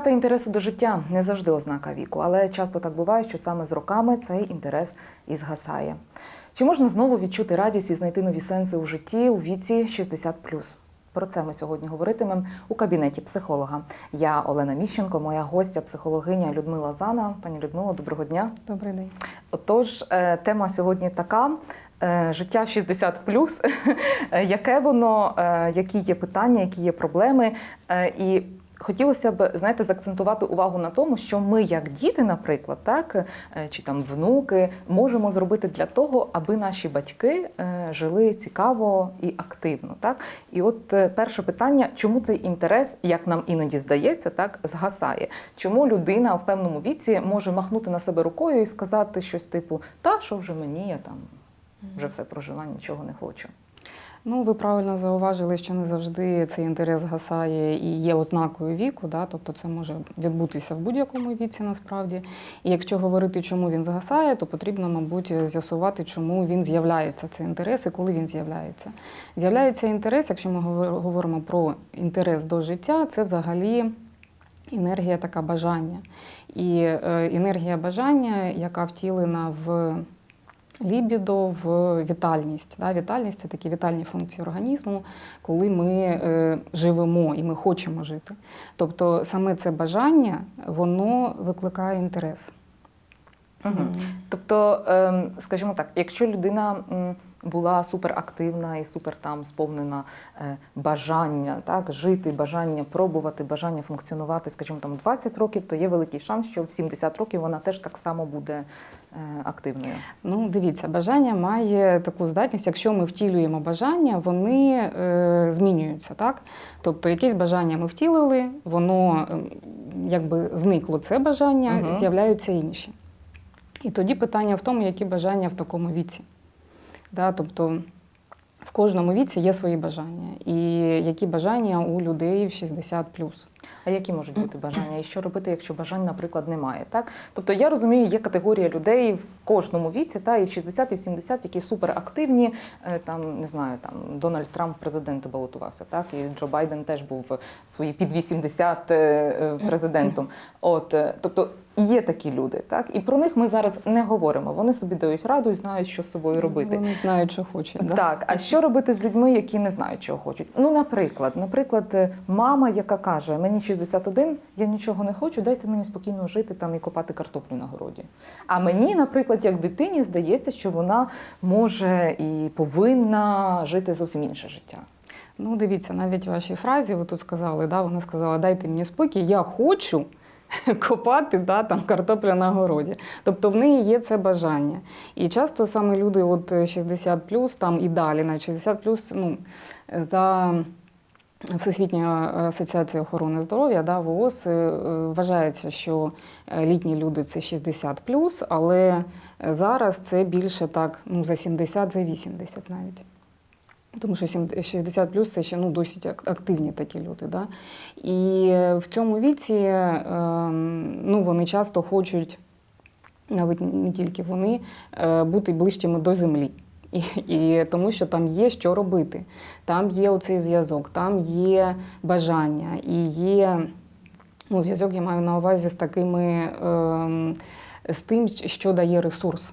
Втрата інтересу до життя не завжди ознака віку, але часто так буває, що саме з роками цей інтерес і згасає. Чи можна знову відчути радість і знайти нові сенси у житті у віці 60+. Про це ми сьогодні говоритимемо у кабінеті психолога. Я Олена Міщенко, моя гостя, психологиня Людмила Зана. Пані Людмила, доброго дня. Добрий день. Отож, е, тема сьогодні така: е, життя в 60+, Е, яке воно, які є питання, які є проблеми. І хотілося б, знаєте, заакцентувати увагу на тому, що ми, як діти, наприклад, так, е, чи там внуки, можемо зробити для того, аби наші батьки е, жили цікаво і активно. Так? І от е, перше питання, чому цей інтерес, як нам іноді здається, так, згасає? Чому людина в певному віці може махнути на себе рукою і сказати щось типу, та що вже мені, я там вже все прожила, нічого не хочу. Ну, ви правильно зауважили, що не завжди цей інтерес гасає і є ознакою віку, да? тобто це може відбутися в будь-якому віці насправді. І якщо говорити, чому він згасає, то потрібно, мабуть, з'ясувати, чому він з'являється, цей інтерес і коли він з'являється. З'являється інтерес, якщо ми говоримо про інтерес до життя, це взагалі. Енергія така бажання. І е, енергія бажання, яка втілена в лібідо, в вітальність. Да? Вітальність це такі вітальні функції організму, коли ми е, живемо і ми хочемо жити. Тобто саме це бажання, воно викликає інтерес. Угу. Тобто, ем, скажімо так, якщо людина була суперактивна і супер там сповнена е, бажання так, жити, бажання пробувати, бажання функціонувати, скажімо, там 20 років, то є великий шанс, що в 70 років вона теж так само буде е, активною. Ну, дивіться, бажання має таку здатність, якщо ми втілюємо бажання, вони е, змінюються, так? Тобто якесь бажання ми втілили, воно ем, якби зникло це бажання, Мгм. з'являються інші. І тоді питання в тому, які бажання в такому віці. Да? Тобто в кожному віці є свої бажання. І які бажання у людей в 60 А які можуть бути бажання? І що робити, якщо бажань, наприклад, немає? Так? Тобто я розумію, є категорія людей в кожному віці, та і в 60, і в 70, які суперактивні. Е, Там не знаю, там Дональд Трамп президент балотувався, так і Джо Байден теж був свої під 80 е, е, президентом. От тобто. Є такі люди, так і про них ми зараз не говоримо. Вони собі дають раду і знають, що з собою робити. Вони знають, що хочуть. Да? Так, а що робити з людьми, які не знають, чого хочуть? Ну, наприклад, наприклад, мама, яка каже: мені 61, я нічого не хочу, дайте мені спокійно жити там і копати картоплю на городі. А мені, наприклад, як дитині, здається, що вона може і повинна жити зовсім інше життя. Ну, дивіться, навіть в вашій фразі ви тут сказали, да, вона сказала, дайте мені спокій, я хочу копати да, там, картопля на городі. Тобто в неї є це бажання. І часто саме люди от 60 там і далі, навіть 60 ну, за. Всесвітня асоціація охорони здоров'я да, ВООЗ е, вважається, що е, літні люди це 60 але зараз це більше так ну, за 70, за 80 навіть. Тому що 70 60 плюс це ще ну, досить активні такі люди. Да? І в цьому віці е, ну, вони часто хочуть, навіть не тільки вони, е, бути ближчими до землі. І, і тому що там є що робити, там є оцей зв'язок, там є бажання і є ну, зв'язок, я маю на увазі з такими Е, з тим, що дає ресурс.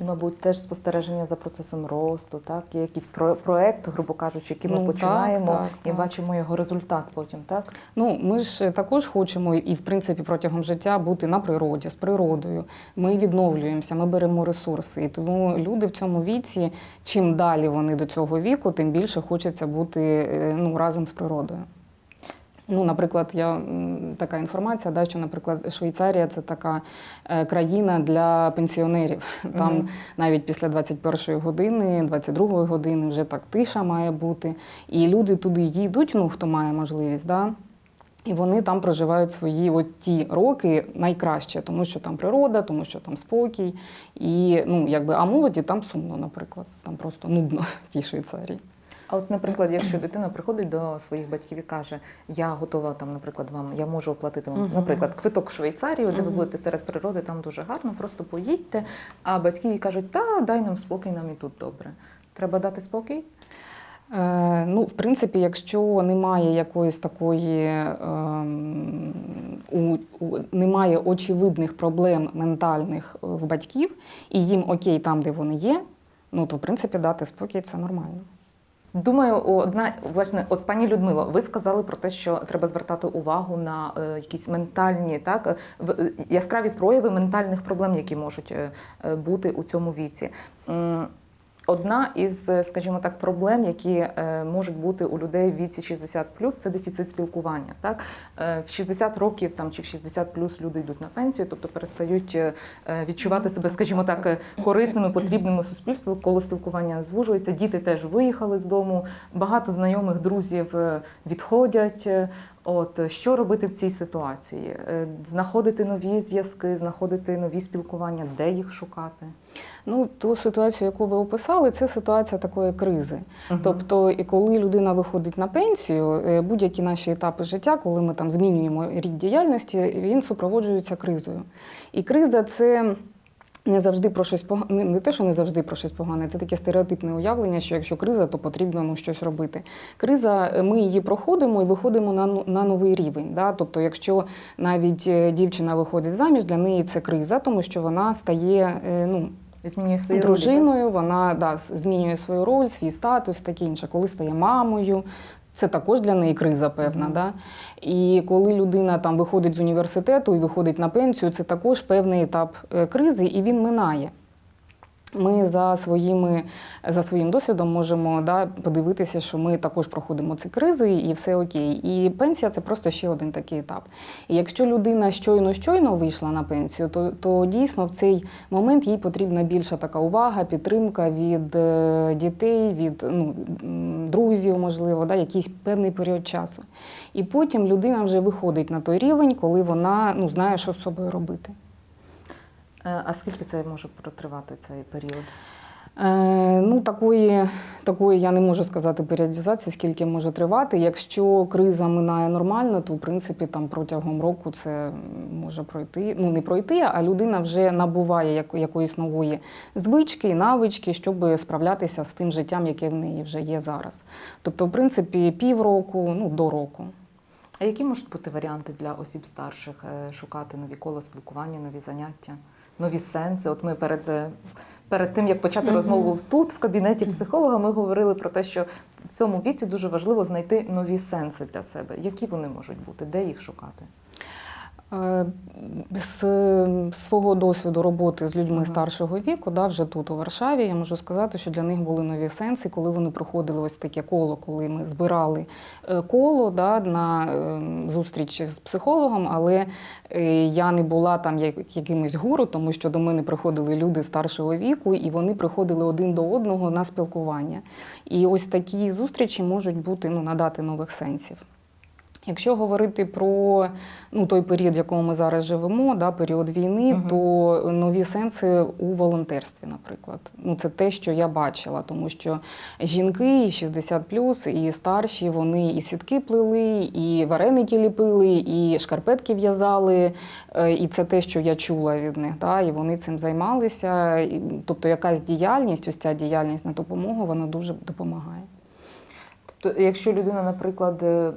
І, мабуть, теж спостереження за процесом росту, так є якийсь про- проект, грубо кажучи, який ми Ну, починаємо так, і так. бачимо його результат потім, так? Ну, ми ж також хочемо і, в принципі, протягом життя бути на природі, з природою. Ми відновлюємося, ми беремо ресурси. І тому люди в цьому віці, чим далі вони до цього віку, тим більше хочеться бути е, ну, разом з природою. Ну, наприклад, я така інформація, да, що, наприклад, Швейцарія це така е, країна для пенсіонерів. Там Мгм. навіть після 21-ї години, 22-ї години вже так тиша має бути. І люди туди їдуть, ну хто має можливість, да, і вони там проживають свої от ті роки найкраще, тому що там природа, тому що там спокій. І ну, якби, а молоді там сумно, наприклад, там просто нудно в тій Швейцарії. А от, наприклад, якщо дитина приходить до своїх батьків і каже, я готова там, наприклад, вам, я можу оплатити вам, наприклад, квиток в Швейцарію, де ви будете серед природи, там дуже гарно, просто поїдьте. А батьки їй кажуть, та дай нам спокій, нам і тут добре. Треба дати спокій? Е, ну, в принципі, якщо немає якоїсь такої, ем, у, у, немає очевидних проблем ментальних е, в батьків, і їм окей там, де вони є, ну то в принципі дати спокій це нормально. Думаю, одна власне, от пані Людмило, ви сказали про те, що треба звертати увагу на е, якісь ментальні, так е, в- е, яскраві прояви ментальних проблем, які можуть бути у цьому віці. Одна із, е, скажімо так, проблем, які е, можуть бути у людей в віці 60 це дефіцит спілкування. Так Е, в 60 років там чи в 60 люди йдуть на пенсію, тобто перестають відчувати себе, скажімо так, корисними, потрібними суспільству, коло спілкування звужується. Діти теж виїхали з дому. Багато знайомих друзів відходять. От е, що робити в цій ситуації? Е, Знаходити нові зв'язки, знаходити нові спілкування, де їх шукати? Ну, ту ситуацію, яку ви описали, це ситуація такої кризи. Мгм. Тобто, і коли людина виходить на пенсію, е, будь-які наші етапи життя, коли ми там змінюємо рід діяльності, він супроводжується кризою. І криза це. Не завжди про щось погане, не, те, що не завжди про щось погане, це таке стереотипне уявлення, що якщо криза, то потрібно ну, щось робити. Криза, е, ми її проходимо і виходимо на, ну- на новий рівень. Да? Тобто, якщо навіть е, дівчина виходить заміж, для неї це криза, тому що вона стає е, ну, Змінює ролі, дружиною, вона да, змінює свою роль, свій статус, таке інше. Коли стає мамою, це також для неї криза певна. Да? І коли людина там виходить з університету і виходить на пенсію, це також певний етап е, кризи, і він минає. Ми за, своїми, за своїм досвідом можемо да, подивитися, що ми також проходимо ці кризи і все окей. І пенсія це просто ще один такий етап. І якщо людина щойно щойно вийшла на пенсію, то, то дійсно в цей момент їй потрібна більша така увага, підтримка від е, дітей, від ну, друзів, можливо, да, якийсь певний період часу. І потім людина вже виходить на той рівень, коли вона ну, знає, що з собою робити. Е, А скільки це може протривати цей період? Е, ну, такої, такої я не можу сказати періодизації, скільки може тривати. Якщо криза минає нормально, то в принципі там протягом року це може пройти. Ну не пройти, а людина вже набуває якоїсь нової звички, навички, щоб справлятися з тим життям, яке в неї вже є зараз. Тобто, в принципі, півроку, ну до року. А які можуть бути варіанти для осіб старших е, шукати нові кола спілкування, нові заняття, нові сенси? От ми перед, е, перед тим, як почати Мгм. розмову тут, в кабінеті психолога, ми говорили про те, що в цьому віці дуже важливо знайти нові сенси для себе. Які вони можуть бути, де їх шукати? Е, З свого досвіду роботи з людьми Ага. старшого віку, да, вже тут у Варшаві, я можу сказати, що для них були нові сенси, коли вони проходили ось таке коло, коли ми збирали е, коло да, на е, зустріч з психологом, але е, я не була там як- якимось гуру, тому що до мене приходили люди старшого віку, і вони приходили один до одного на спілкування. І ось такі зустрічі можуть бути ну, надати нових сенсів. Якщо говорити про ну, той період, в якому ми зараз живемо, да, період війни, Мгм. то нові сенси у волонтерстві, наприклад. Ну, це те, що я бачила, тому що жінки і 60 і старші, вони і сітки плели, і вареники ліпили, і шкарпетки в'язали. Е, І це те, що я чула від них. Да, і вони цим займалися. Тобто, якась діяльність, ось ця діяльність на допомогу, вона дуже допомагає. Тобто, якщо людина, наприклад, е,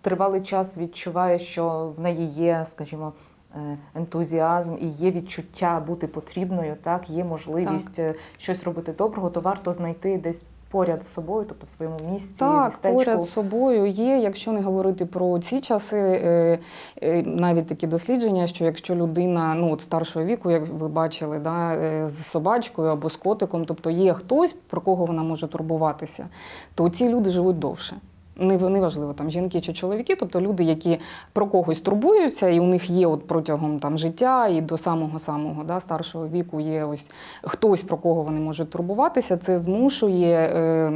тривалий час відчуває, що в неї є, скажімо, е, ентузіазм і є відчуття бути потрібною, так є можливість е, щось робити доброго, то варто знайти десь поряд з собою, тобто в своєму місці, Так, містечку. поряд з собою є. Якщо не говорити про ці часи, е, навіть такі дослідження, що якщо людина ну от старшого віку, як ви бачили, да, з собачкою або з котиком, тобто є хтось, про кого вона може турбуватися, то ці люди живуть довше. Не неважливо, там жінки чи чоловіки, тобто люди, які про когось турбуються, і у них є от протягом там життя і до самого самого да, старшого віку є ось хтось, про кого вони можуть турбуватися. Це змушує е,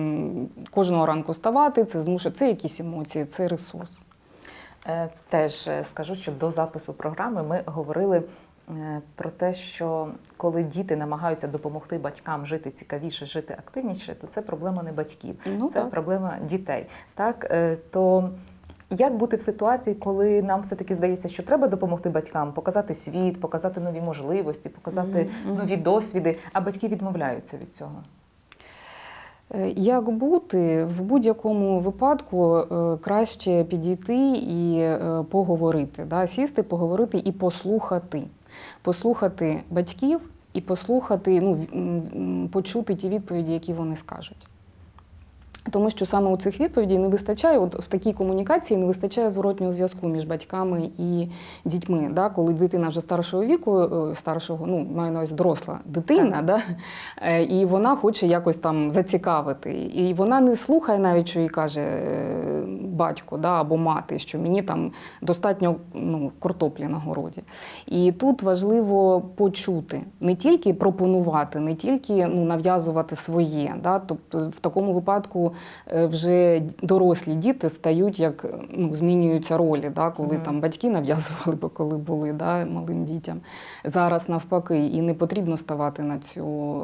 кожного ранку вставати, це змушує це якісь емоції, це ресурс. Е, Теж е, скажу, що до запису програми ми говорили про те, що коли діти намагаються допомогти батькам жити цікавіше, жити активніше, то це проблема не батьків, Ну, це так. проблема дітей. Так е, то. Як бути в ситуації, коли нам все-таки здається, що треба допомогти батькам, показати світ, показати нові можливості, показати Мгм, мгм. нові досвіди, а батьки відмовляються від цього? Е, Як бути в будь-якому випадку е, краще підійти і е, поговорити, да? сісти, поговорити і послухати. Послухати батьків і послухати, ну, почути ті відповіді, які вони скажуть. Тому що саме у цих відповідей не вистачає, от в такій комунікації не вистачає зворотнього зв'язку між батьками і дітьми. Да? Коли дитина вже старшого віку, е, старшого, ну маю на увазі доросла дитина, да? Е, і вона хоче якось там зацікавити. І вона не слухає навіть, що їй каже е, батько да? або мати, що мені там достатньо ну, картоплі на городі. І тут важливо почути, не тільки пропонувати, не тільки ну, нав'язувати своє. Да? Тобто в такому випадку е, вже дорослі діти стають як ну, змінюються ролі, да? коли mm. там батьки нав'язували би, коли були да, малим дітям. Зараз навпаки, і не потрібно ставати на цю.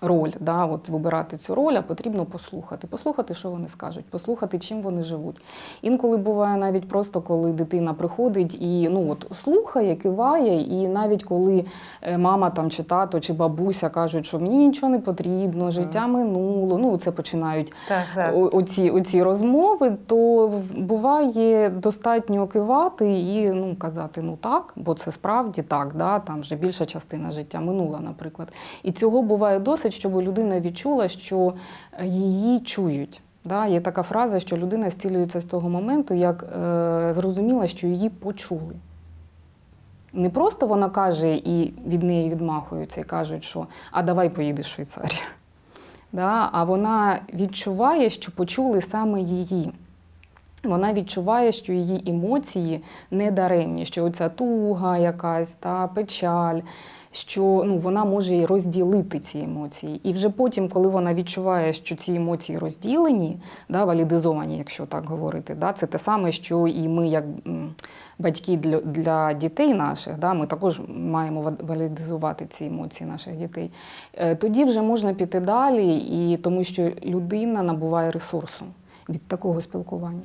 Роль, да, от вибирати цю роль, а потрібно послухати. Послухати, що вони скажуть, послухати, чим вони живуть. Інколи буває навіть просто, коли дитина приходить і ну от слухає, киває, і навіть коли е, мама там чи тато, чи бабуся кажуть, що мені нічого не потрібно, життя минуло. Ну це починають Так, о- оці, оці розмови, то буває достатньо кивати і ну, казати ну так, бо це справді так, да, там вже більша частина життя минула, наприклад. І цього буває досить, щоб людина відчула, що е, її чують. Да, є така фраза, що людина зцілюється з того моменту, як е, зрозуміла, що її почули. Не просто вона каже і від неї відмахуються і кажуть, що а давай поїдеш в Швейцарію. Да? А вона відчуває, що почули саме її. Вона відчуває, що її емоції не даремні, що оця туга якась та печаль, що ну, вона може і розділити ці емоції. І вже потім, коли вона відчуває, що ці емоції розділені, да, валідизовані, якщо так говорити, да, це те саме, що і ми, як батьки для, для дітей наших, да, ми також маємо валідизувати ці емоції наших дітей. Е, Тоді вже можна піти далі, і тому що людина набуває ресурсу від такого спілкування.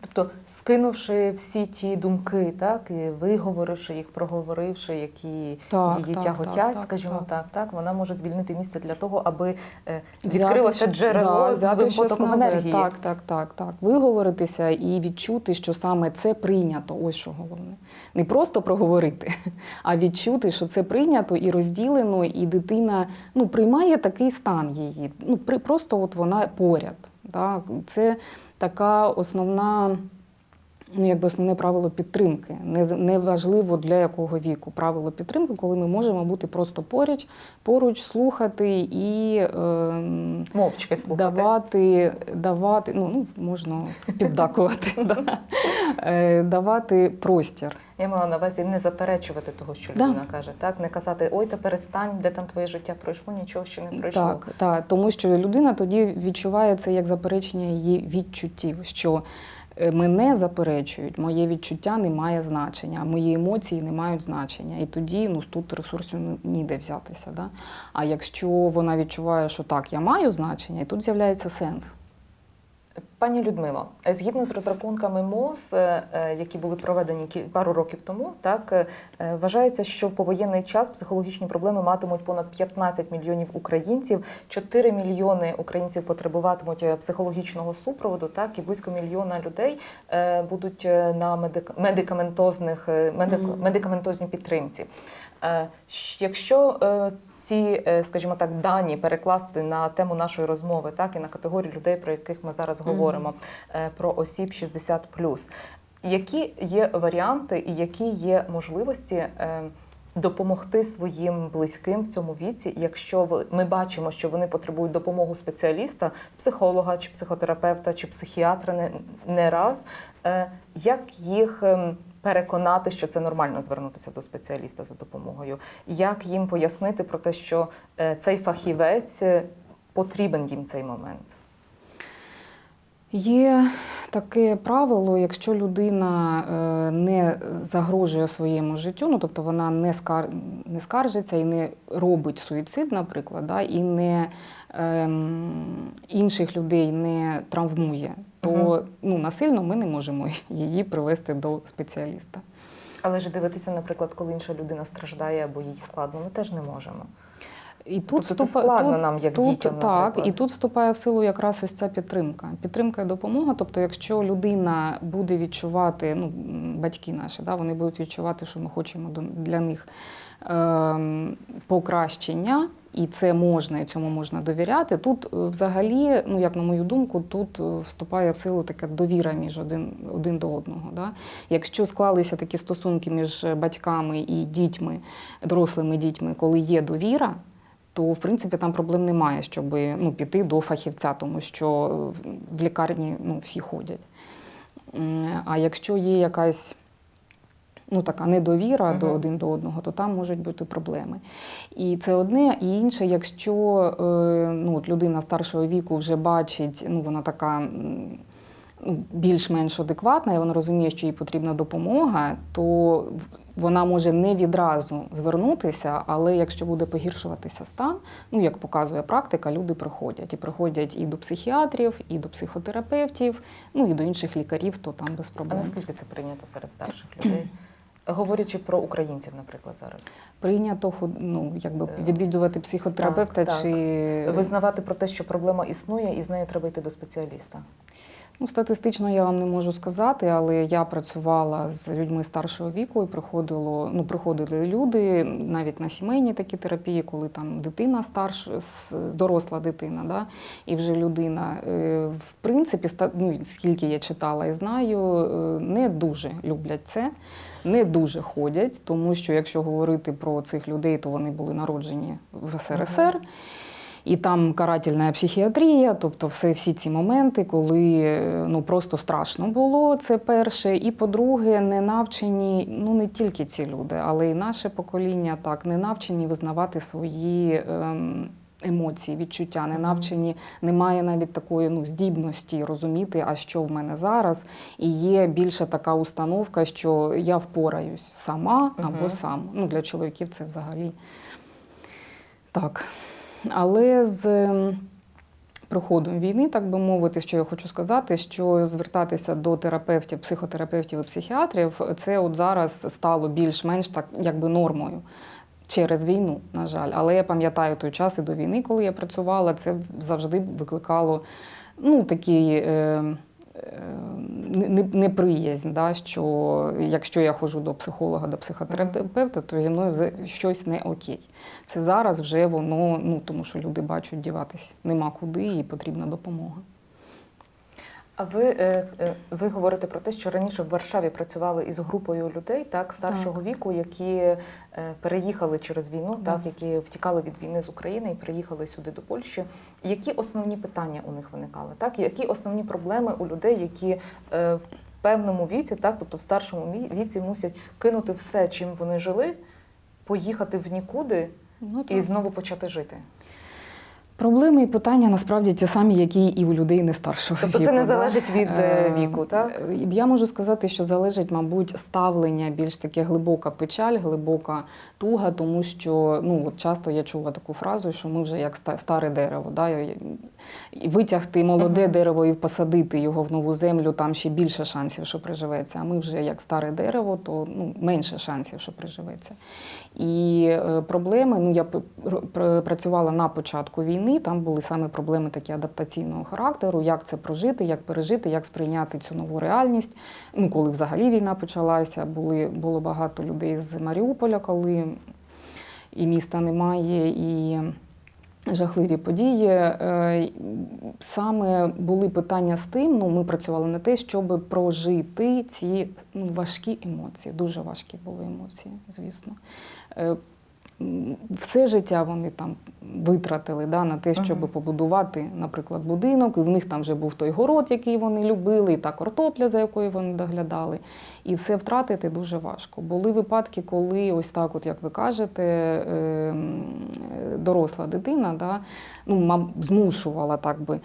Тобто, скинувши всі ті думки, так і виговоривши їх, проговоривши, які Так, її так, тяготять, так, скажімо так. так. так, вона може звільнити місце для того, аби е, відкрилося джерело да, з новим потоком енергії. Так, так, так, так. Виговоритися і відчути, що саме це прийнято. Ось що головне. Не просто проговорити, а відчути, що це прийнято і розділено, і дитина ну, приймає такий стан її. Ну, при, просто от вона поряд. Так? Це така основна. Ну, якби основне правило підтримки. Не, не важливо для якого віку правило підтримки, коли ми можемо бути просто поруч, поруч слухати і ем, Мовчки слухати. давати, давати, ну, ну можна піддакувати. Е, давати простір. Я мала на увазі не заперечувати того, що Да. людина каже, так не казати ой, та перестань, де там твоє життя пройшло, нічого ще не пройшло. Так, так, тому що людина тоді відчуває це як заперечення її відчуттів, що е, мене заперечують, моє відчуття не має значення, мої емоції не мають значення. І тоді ну, тут ресурсів ніде взятися. Да? А якщо вона відчуває, що так, я маю значення, і тут з'являється сенс. Пані Людмило, е, згідно з розрахунками МОЗ, е, е, які були проведені пару років тому, так вважається, що в повоєнний час психологічні проблеми матимуть понад 15 мільйонів українців. 4 мільйони українців потребуватимуть психологічного супроводу, так і близько мільйона людей будуть на медик- медикаментозних медикаментозній підтримці. Якщо ці, скажімо так, дані перекласти на тему нашої розмови, так і на категорію людей, про яких ми зараз Мгм. Говоримо, е, про осіб 60+, які є варіанти і які є можливості е, допомогти своїм близьким в цьому віці, якщо ми бачимо, що вони потребують допомоги спеціаліста, психолога чи психотерапевта чи психіатра не, раз, е, як їх ем, переконати, що це нормально звернутися до спеціаліста за допомогою, як їм пояснити про те, що цей фахівець потрібен їм цей момент. Є таке правило, якщо людина е, не загрожує своєму життю, ну тобто вона не скар... не скаржиться і не робить суїцид, наприклад, да, і не ем, інших людей не травмує, то Мгм. ну, насильно ми не можемо її привести до спеціаліста. Але ж дивитися, наприклад, коли інша людина страждає або їй складно, ми теж не можемо. І тут Тобто це складно тут- нам, як тут, дітям, Так, і тут вступає в силу якраз ось ця підтримка. Підтримка і допомога. Тобто, якщо людина буде відчувати, ну, батьки наші, да, вони будуть відчувати, що ми хочемо для них ем, покращення, і це можна, і цьому можна довіряти. Тут е, взагалі, ну як на мою думку, тут е, вступає в силу така довіра між один, один до одного. Да? Якщо склалися такі стосунки між батьками і дітьми, дорослими дітьми, коли є довіра, то в принципі там проблем немає, щоб ну, піти до фахівця, тому що в- в лікарні ну, всі ходять. А якщо є якась ну, така недовіра до один до одного, то там можуть бути проблеми. І це одне, і інше, якщо е, ну, от людина старшого віку вже бачить, ну, вона така. ну, Більш-менш адекватна, і вона розуміє, що їй потрібна допомога, то вона може не відразу звернутися, але якщо буде погіршуватися стан, ну як показує практика, люди приходять і приходять і до психіатрів, і до психотерапевтів, ну і до інших лікарів, то там без А проблем. наскільки це прийнято серед старших людей? Говорячи про українців, наприклад, зараз. Прийнято ну, якби Е, відвідувати психотерапевта так, так. чи Визнавати про те, що проблема існує, і з нею треба йти до спеціаліста. Ну, статистично я вам не можу сказати, але я працювала з людьми старшого віку і приходило, ну, приходили люди навіть на сімейні такі терапії, коли там дитина старша, доросла дитина, да, і вже людина. Е, В принципі, ну, скільки я читала і знаю, е, не дуже люблять це, не дуже ходять, тому що якщо говорити про цих людей, то вони були народжені в СРСР. І там карательна психіатрія, тобто все, всі ці моменти, коли е, ну, просто страшно було, це перше. І по-друге, не навчені, ну не тільки ці люди, але й наше покоління так, не навчені визнавати свої. Ем, Емоції, відчуття не навчені, немає навіть такої ну, здібності розуміти, а що в мене зараз. І є більше така установка, що я впораюсь сама або Мгм. сам. Ну, для чоловіків це взагалі так. Але з ем, приходом війни, так би мовити, що я хочу сказати, що звертатися до терапевтів, психотерапевтів і психіатрів, це от зараз стало більш-менш так, якби нормою. Через війну, на жаль. Але я пам'ятаю той час і до війни, коли я працювала, це завжди викликало ну, такий е, неприязнь, да, що якщо я ходжу до психолога, до психотерапевта, то зі мною щось не окей. Це зараз вже воно, ну тому що люди бачать, діватись нема куди і потрібна допомога. А ви, е, е, ви говорите про те, що раніше в Варшаві працювали із групою людей так, старшого віку, які е, переїхали через війну, так, які втікали від війни з України і приїхали сюди до Польщі. Які основні питання у них виникали? Так? Які основні проблеми у людей, які в певному віці, так, тобто в старшому ві- віці, мусять кинути все, чим вони жили, поїхати в нікуди Ну, і знову почати жити? Проблеми і питання насправді ті самі, які і у людей не старшого Тобто віку. це не да. залежить від е, Е, віку, так? Я можу сказати, що залежить, мабуть, ставлення більш таке глибока печаль, глибока туга, тому що ну от часто я чула таку фразу, що ми вже як старе дерево. Да? Витягти молоде Мгм. дерево і посадити його в нову землю, там ще більше шансів, що приживеться. А ми вже як старе дерево, то ну, менше шансів, що приживеться. І е, проблеми, ну я працювала на початку війни, там були саме проблеми такі адаптаційного характеру, як це прожити, як пережити, як сприйняти цю нову реальність. Ну, коли взагалі війна почалася, були, було багато людей з Маріуполя, коли і міста немає, і жахливі події. Е, Саме були питання з тим, ну ми працювали на те, щоб прожити ці ну, важкі емоції. Дуже важкі були емоції, звісно. Все життя вони там витратили да, на те, щоб Мгм. побудувати, наприклад, будинок, і в них там вже був той город, який вони любили, і та картопля, за якою вони доглядали. І все втратити дуже важко. Були випадки, коли ось так, от як ви кажете, е, м, е, доросла дитина, да, ну, змушувала так би.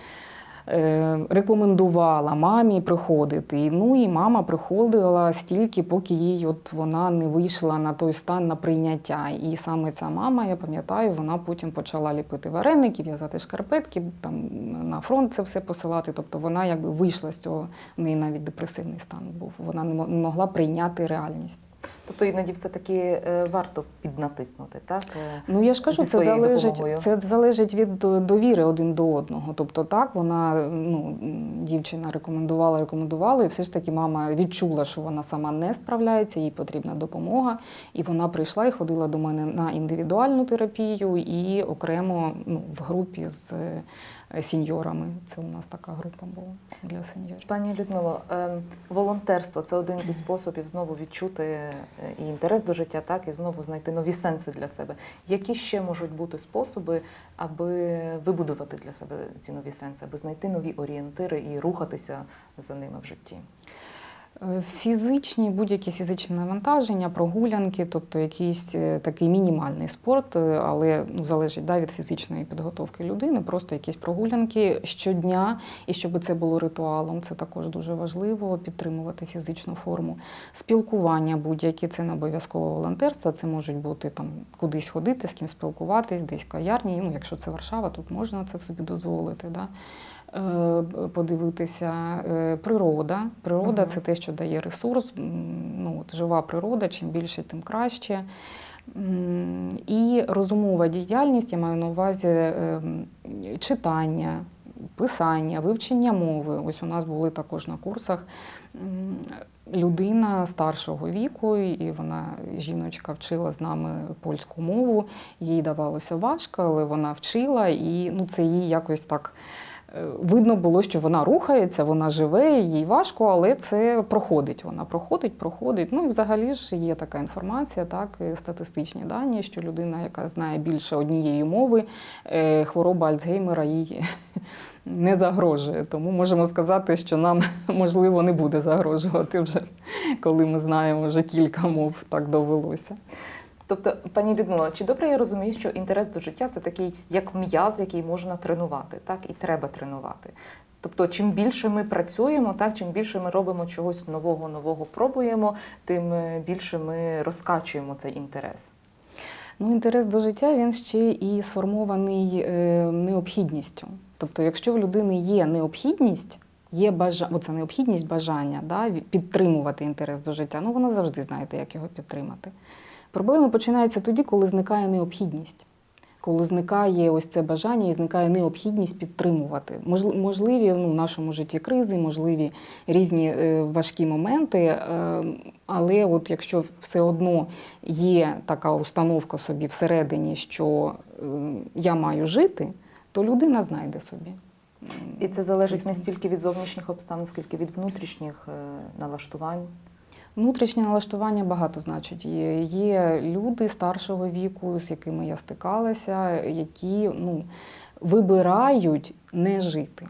Е, Рекомендувала мамі приходити. Ну і мама приходила стільки, поки їй от вона не вийшла на той стан на прийняття. І саме ця мама, я пам'ятаю, вона потім почала ліпити вареники, в'язати шкарпетки, там на фронт це все посилати. Тобто вона якби вийшла з цього, в неї навіть депресивний стан був. Вона не мо- не могла прийняти реальність. Тобто іноді все-таки е, варто піднатиснути, так? Е, Ну я ж кажу, це залежить, допомогою. це залежить від довіри один до одного. Тобто, так вона ну дівчина рекомендувала, рекомендувала, і все ж таки мама відчула, що вона сама не справляється, їй потрібна допомога. І вона прийшла і ходила до мене на індивідуальну терапію і окремо ну, в групі з сеньорами. Це у нас така група була для сеньорів. Пані Людмило, е, волонтерство це один зі способів знову відчути е, і інтерес до життя, так і знову знайти нові сенси для себе. Які ще можуть бути способи, аби вибудувати для себе ці нові сенси, аби знайти нові орієнтири і рухатися за ними в житті? Е, Фізичні, будь-які фізичні навантаження, прогулянки, тобто якийсь е, такий мінімальний спорт, е, але ну, залежить да, від фізичної підготовки людини, просто якісь прогулянки щодня, і щоб це було ритуалом, це також дуже важливо підтримувати фізичну форму. Спілкування будь-які, це не обов'язково волонтерство, це можуть бути там кудись ходити, з ким спілкуватись, десь каярні. Ну, якщо це Варшава, тут можна це собі дозволити. Да? Е, подивитися. Е, Природа. Природа це те, що дає ресурс. Ну, от жива природа, чим більше, тим краще. І розумова діяльність, я маю на увазі е, читання, писання, вивчення мови. Ось у нас були також на курсах людина старшого віку, і вона, жіночка, вчила з нами польську мову. Їй давалося важко, але вона вчила, і ну, це їй якось так. Видно було, що вона рухається, вона живе, їй важко, але це проходить. Вона проходить, проходить. Ну і взагалі ж є така інформація, так, статистичні дані, що людина, яка знає більше однієї мови, е, хвороба Альцгеймера їй не загрожує. Тому можемо сказати, що нам можливо не буде загрожувати вже, коли ми знаємо вже кілька мов, так довелося. Тобто, пані Людмило, чи добре я розумію, що інтерес до життя це такий як м'яз, який можна тренувати, так і треба тренувати. Тобто, чим більше ми працюємо, так чим більше ми робимо чогось нового, нового пробуємо, тим е, більше ми розкачуємо цей інтерес. Ну, інтерес до життя він ще і сформований е, необхідністю. Тобто, якщо в людини є необхідність, є бажання, оце необхідність бажання да, підтримувати інтерес до життя, ну вона завжди знаєте, як його підтримати. Проблеми починаються тоді, коли зникає необхідність. Коли зникає ось це бажання і зникає необхідність підтримувати. Можливі ну, в нашому житті кризи, можливі різні е, важкі моменти. Е, але от якщо все одно є така установка собі всередині, що е, я маю жити, то людина знайде собі. І це залежить не стільки від зовнішніх обставин, скільки від внутрішніх налаштувань. Внутрішнє налаштування багато значить. Є, люди старшого віку, з якими я стикалася, які ну, вибирають не жити.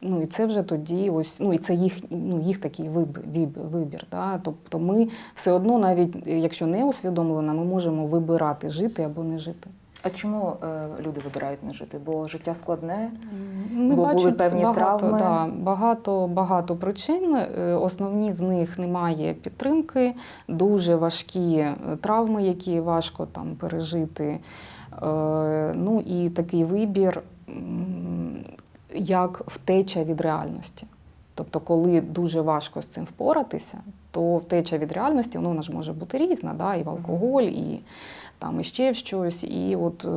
Ну і це вже тоді, ось ну і це їх, ну, їх такий вибір, вибір. Да? Тобто ми все одно, навіть якщо не усвідомлено, ми можемо вибирати жити або не жити. А чому е, люди вибирають не жити? Бо життя складне, Не Бо були певні багато, травми. Да, багато, багато причин. Е, Основні з них немає підтримки, дуже важкі е, травми, які важко там пережити. Е, Ну і такий вибір, як втеча від реальності. Тобто, коли дуже важко з цим впоратися, то втеча від реальності, ну, вона ж може бути різна, да, і в алкоголь, і там іще в щось. І от е,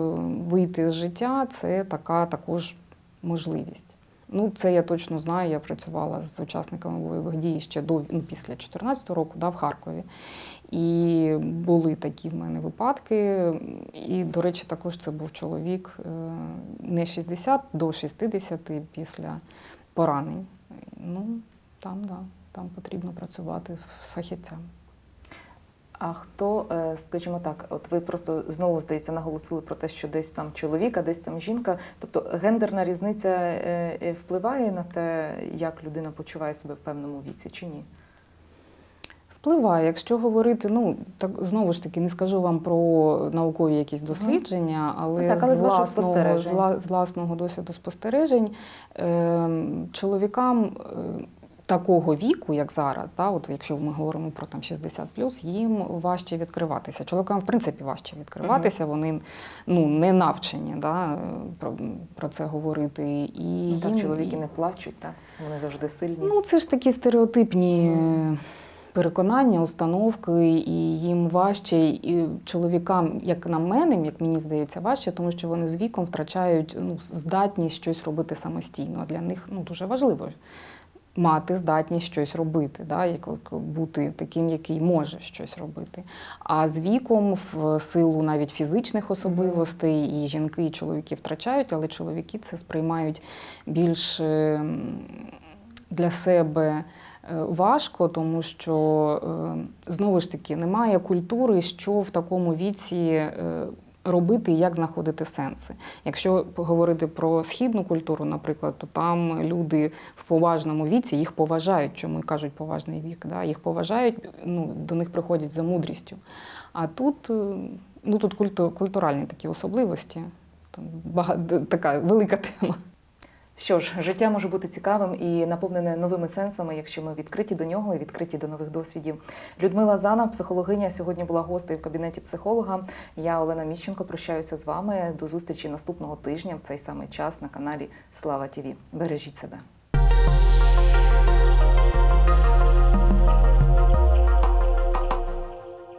вийти з життя це така також можливість. Ну, це я точно знаю. Я працювала з учасниками бойових дій ще до ну, після 2014 року, да, в Харкові. І були такі в мене випадки. І, до речі, також це був чоловік е, не 60 до 60 після поранень. Ну, там, да, там потрібно працювати з фахівцями. А хто, е, скажімо так, от ви просто знову здається наголосили про те, що десь там чоловік, а десь там жінка. Тобто гендерна різниця е, е, впливає на те, як людина почуває себе в певному віці, чи ні? Впливає, якщо говорити, ну так знову ж таки не скажу вам про наукові якісь дослідження, але, Ну, так, але з власного, з, з власного досвіду спостережень е, чоловікам е, такого віку, як зараз, да, от якщо ми говоримо про там 60 їм важче відкриватися. Чоловікам, в принципі, важче відкриватися, вони ну, не навчені да, про, про це говорити. І Ну, так, їм, чоловіки не плачуть, так вони завжди сильні. Ну, це ж такі стереотипні е, переконання, установки, і їм важче, і чоловікам, як на мене, як мені здається, важче, тому що вони з віком втрачають ну, здатність щось робити самостійно. А для них ну, дуже важливо мати здатність щось робити, да, як бути таким, який може щось робити. А з віком, в силу навіть фізичних особливостей, і жінки, і чоловіки втрачають, але чоловіки це сприймають більш е, для себе е, важко, тому що е, знову ж таки немає культури, що в такому віці. Робити і як знаходити сенси. Якщо говорити про східну культуру, наприклад, то там люди в поважному віці їх поважають, чому кажуть поважний вік. Да? Їх поважають, ну, до них приходять за мудрістю. А тут, е, ну, тут культу, культуральні такі особливості. Така велика тема. Що ж, життя може бути цікавим і наповнене новими сенсами, якщо ми відкриті до нього і відкриті до нових досвідів. Людмила Зана, психологиня, сьогодні була гостею в кабінеті психолога. Я Олена Міщенко прощаюся з вами. До зустрічі наступного тижня в цей самий час на каналі Слава Тіві. Бережіть себе.